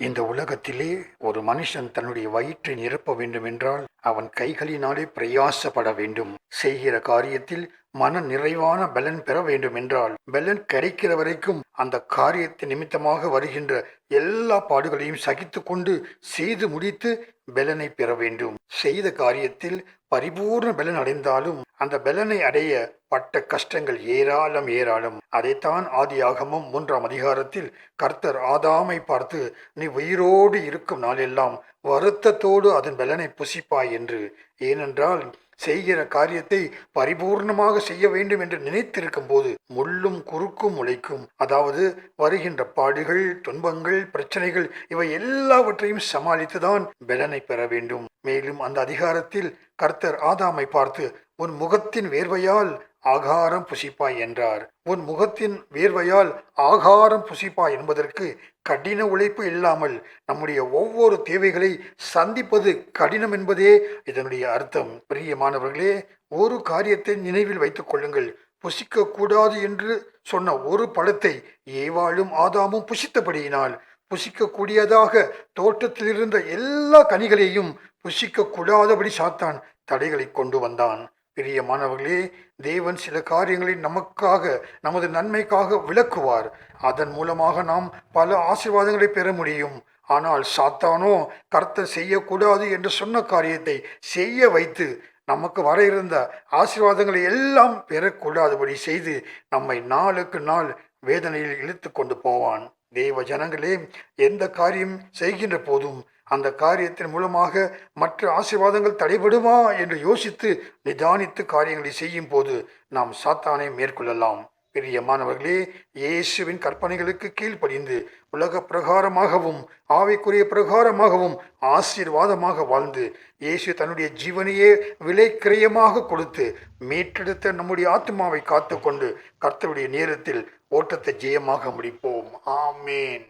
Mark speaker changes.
Speaker 1: இந்த உலகத்திலே ஒரு மனுஷன் தன்னுடைய வயிற்றை நிரப்ப வேண்டும் என்றால் அவன் கைகளினாலே பிரயாசப்பட வேண்டும். செய்கிற காரியத்தில் மன நிறைவான பலன் பெற வேண்டும் என்றால் பலன் கிடைக்கிற வரைக்கும் அந்த காரியத்தை நிமித்தமாக வருகின்ற எல்லா பாடுகளையும் சகித்து கொண்டு செய்து முடித்து பலனை பெற வேண்டும். செய்த காரியத்தில் பரிபூர்ண பலன் அடைந்தாலும் அந்த பலனை அடைய பட்ட கஷ்டங்கள் ஏராளம் ஏராளம். அதைத்தான் ஆதியாகமும் மூன்றாம் அதிகாரத்தில் கர்த்தர் ஆதாமை பார்த்து நீ உயிரோடு இருக்கும் நாளெல்லாம் வருத்தத்தோடு அதன் பலனை புசிப்பாய் என்று. ஏனென்றால் செய்கிற காரியத்தை பரிபூர்ணமாக செய்ய வேண்டும் என்று நினைத்திருக்கும் போது முள்ளும் குறுக்கும் உழைக்கும் அதாவது வருகின்ற பாடுகள் துன்பங்கள் பிரச்சனைகள் இவை எல்லாவற்றையும் சமாளித்துதான் பலனை பெற வேண்டும். மேலும் அந்த அதிகாரத்தில் கர்த்தர் ஆதாமை பார்த்து உன் முகத்தின் வேர்வையால் ஆகாரம் புசிப்பாய் என்றார். உன் முகத்தின் வேர்வையால் ஆகாரம் புசிப்பாய் என்பதற்கு கடின உழைப்பு இல்லாமல் நம்முடைய ஒவ்வொரு தேவைகளை சந்திப்பது கடினம் என்பதே இதனுடைய அர்த்தம். பிரியமானவர்களே ஒரு காரியத்தை நினைவில் வைத்துக் கொள்ளுங்கள். புசிக்க கூடாது என்று சொன்ன ஒரு பழத்தை ஏவாளும் ஆதாமும் புசித்தபடியினால் புசிக்கக்கூடியதாக தோட்டத்தில் இருந்த எல்லா கனிகளையும் புசிக்க கூடாதபடி சாத்தான் தடைகளை கொண்டு வந்தான். பிரியமானவர்களே தேவன் சில காரியங்களை நமக்காக நமது நன்மைக்காக விளக்குவார். அதன் மூலமாக நாம் பல ஆசீர்வாதங்களை பெற முடியும். ஆனால் சாத்தானோ கர்த்தர் செய்யக்கூடாது என்று சொன்ன காரியத்தை செய்ய வைத்து நமக்கு வர இருந்த ஆசீர்வாதங்களை எல்லாம் பெறக்கூடாதபடி செய்து நம்மை நாளுக்கு நாள் வேதனையில் இழுத்து கொண்டு போவான். தேவ ஜனங்களே எந்த காரியம் செய்கின்ற போதும் அந்த காரியத்தின் மூலமாக மற்ற ஆசீர்வாதங்கள் தடைபடுமா என்று யோசித்து நிதானித்து காரியங்களை செய்யும் போது நாம் சாத்தானை மேற்கொள்ளலாம். பிரியமானவர்களே இயேசுவின் கற்பனைகளுக்கு கீழ்ப்படிந்து உலக பிரகாரமாகவும் ஆவிக்குரிய பிரகாரமாகவும் ஆசீர்வாதமாக வாழ்ந்து இயேசு தன்னுடைய ஜீவனையே விலைக்கிரயமாக கொடுத்து மீட்டெடுத்த நம்முடைய ஆத்மாவை காத்துக்கொண்டு கர்த்தருடைய நேரத்தில் ஓட்டத்தை ஜெயமாக முடிப்போம். ஆமேன்.